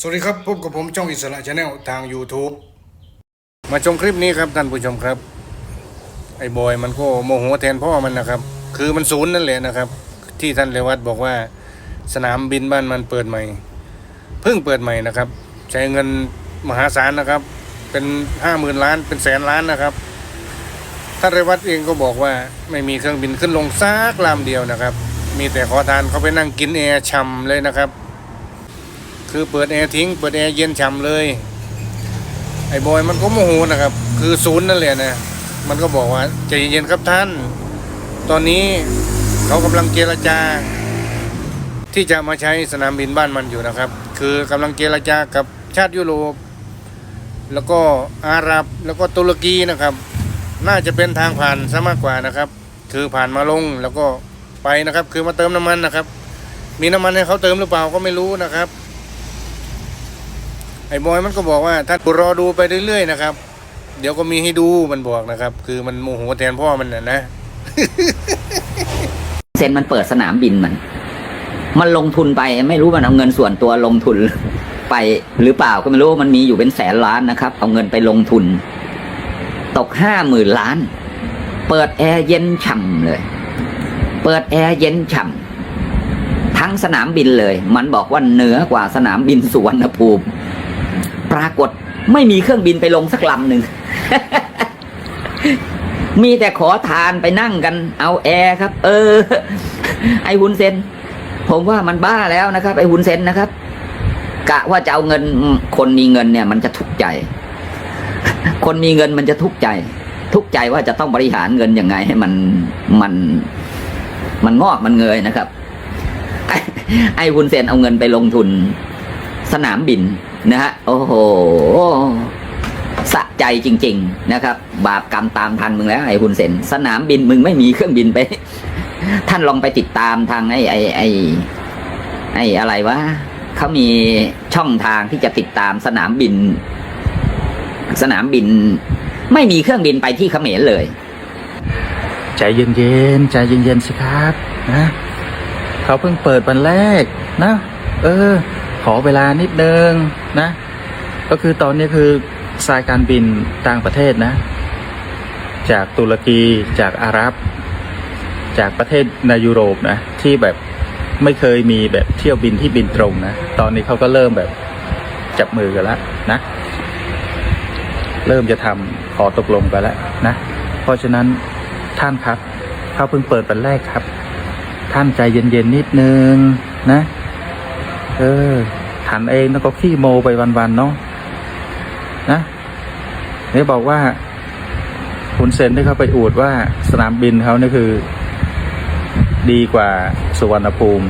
สวัสดีครับพบกับผมจ้องอิสระชาแนลทาง YouTube มาชมคลิปนี้ครับท่านผู้ชมครับ ไอ้บอยมันก็โมโหแทนพ่อมันนะครับ คือมันศูนย์นั่นแหละนะครับ ที่ท่านเรวัตบอกว่าสนามบินบ้านมันเปิดใหม่เพิ่งเปิดใหม่นะครับ ใช้เงินมหาศาลนะครับ เป็นห้าหมื่นล้านเป็นแสนล้านนะครับท่านเรวัตเองก็บอกว่าไม่มีเครื่องบินขึ้นลงซักลำเดียวนะครับ มีแต่ขอทานเขาไปนั่งกินแอร์ช่ำเลยนะครับ คือเปิดแอร์ทิ้งเปิดแอร์เย็นฉ่ำเลย ไอ้บอยมันก็โมโหนะครับ คือศูนย์นั่นแหละนะมันก็บอกว่าใจเย็นครับท่าน ตอนนี้เขากำลังเจรจา ที่จะมาใช้สนามบินบ้านมันอยู่นะครับ คือกำลังเจรจากับชาติยุโรป แล้วก็อาหรับแล้วก็ตุรกีนะครับ น่าจะเป็นทางผ่านซะมากกว่านะครับ คือผ่านมาลงแล้วก็ไปนะครับ คือมาเติมน้ำมันนะครับ มีน้ำมันให้เขาเติมหรือเปล่าก็ไม่รู้นะครับ อ้บอยมันก็บอกว่าท่านรอดูไปเรื่อยๆนะครับ เดี๋ยวก็มีให้ดูมันบอกนะครับ คือมันโมโหแทนพ่อมันนะนะ เซนมันเปิดสนามบินมัน มันลงทุนไปไม่รู้มันเอาเงินส่วนตัวลงทุนไปหรือเปล่าก็ไม่รู้มันมีอยู่เป็นแสนล้านนะครับ เอาเงินไปลงทุน ตกห้าหมื่นล้าน เปิดแอร์เย็นฉ่ำเลย เปิดแอร์เย็นฉ่ำทั้งสนามบินเลย มันบอกว่าเหนือกว่าสนามบินสุวรรณภูมิ ปรากฏไม่มีเครื่องบินไปลงสักลำหนึ่ง มีแต่ขอทานไปนั่งกัน เอาแอร์ครับ เออ ไอฮุนเซน ผมว่ามันบ้าแล้วนะครับ ไอฮุนเซนนะครับ กะว่าจะเอาเงินคนมีเงินเนี่ย มันจะทุกข์ใจ คนมีเงินมันจะทุกข์ใจ ทุกข์ใจว่าจะต้องบริหารเงินยังไง ให้มันมัน มันงอกมันเงยนะครับ ไอ้ไอฮุนเซนเอาเงินไปลงทุน สนามบิน นะฮะโอ้โหสะใจจริง ๆ นะครับ บาปกรรมตามทันมึงแล้วไอ้คุณเซนสนามบินมึงไม่มีเครื่องบินไป ท่านลองไปติดตามทางไอ้ไอ้ไอ้ไอ้อะไรวะเขามีช่องทางที่จะติดตามสนามบิน สนามบิน ไม่มีเครื่องบินไปที่เขมรเลย ใจเย็นๆใจเย็นๆสิครับ นะ เขาเพิ่งเปิดวันแรกนะ เออ ขอเวลานิดนึงนะ ก็คือตอนนี้คือสายการบินต่างประเทศนะ จากตุรกีจากอาหรับ จากประเทศในยุโรปนะ ที่แบบไม่เคยมีแบบเที่ยวบินที่บินตรงนะ ตอนนี้เขาก็เริ่มแบบจับมือกันแล้วนะ เริ่มจะทำขอตกลงกันแล้วนะ เพราะฉะนั้นท่านครับเขาเพิ่งเปิดวันแรกครับ ท่านใจเย็นๆนิดนึงนะ เออถันเองแล้วก็ขี้โมไปวันๆเนาะนะเนี่บอกว่าคุณเซนที่เขาไปอวดว่าสนามบินเขานี่คือ ดีกว่าสุวรรณภูมิ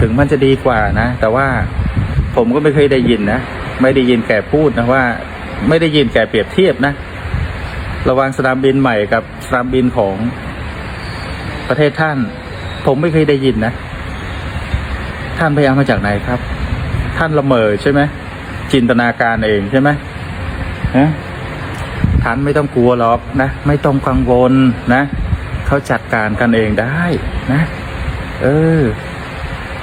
ถึงมันจะดีกว่านะ แต่ว่าผมก็ไม่เคยได้ยินนะ ไม่ได้ยินแกพูดนะว่า ไม่ได้ยินแกเปรียบเทียบนะ ระหว่างสนามบินใหม่กับสนามบินของประเทศท่าน ผมไม่เคยได้ยินนะ ท่านพยายามมาจากไหนครับ ท่านละเมอใช่ไหมจินตนาการเองใช่ไหมฮะท่านไม่ต้องกลัวหรอกนะ ไม่ต้องกังวลนะเขาจัดการกันเองได้นะ เออ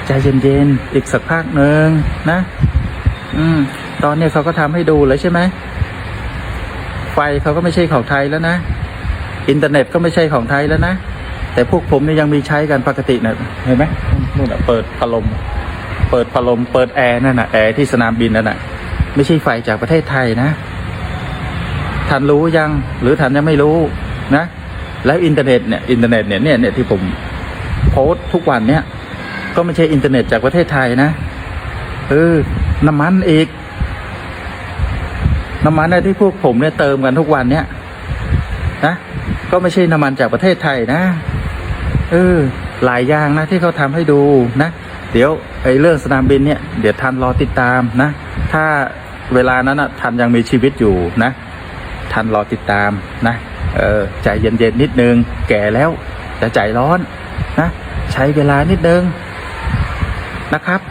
ใจเย็นๆอีกสักพักหนึ่งนะ อืม ตอนนี้เขาก็ทำให้ดูแล้วใช่ไหมไฟเขาก็ไม่ใช่ของไทยแล้วนะอินเทอร์เน็ตก็ไม่ใช่ของไทยแล้วนะแต่พวกผมเนี่ยยังมีใช้กันปกตินะเห็นไหม นู่นน่ะเปิดพัดลม เปิดพัดลม เปิดแอร์นั่นน่ะแอร์ที่สนามบินนั่นน่ะ ไม่ใช่ไฟจากประเทศไทยนะท่านรู้ยัง หรือท่านยังไม่รู้นะ แล้วอินเทอร์เน็ตเนี่ยอินเทอร์เน็ตเนี่ยเนี่ยเนี่ยที่ผมโพสทุกวันเนี่ย ก็ไม่ใช่อินเทอร์เน็ตจากประเทศไทยนะเออน้ำมันอีกน้ำมันเนี่ยที่พวกผมเนี่ยเติมกันทุกวันเนี่ยนะก็ไม่ใช่น้ำมันจากประเทศไทยนะเออ หลายอย่างนะที่เขาทำให้ดูนะ เดี๋ยวไอ้เรื่องสนามบินเนี่ยเดี๋ยวท่านรอติดตามนะ ถ้าเวลานั้นนะท่านยังมีชีวิตอยู่นะท่านรอติดตามนะเออใจเย็นๆนิดนึง แก่แล้วจะใจร้อนนะ ใช้เวลานิดนึงนะครับ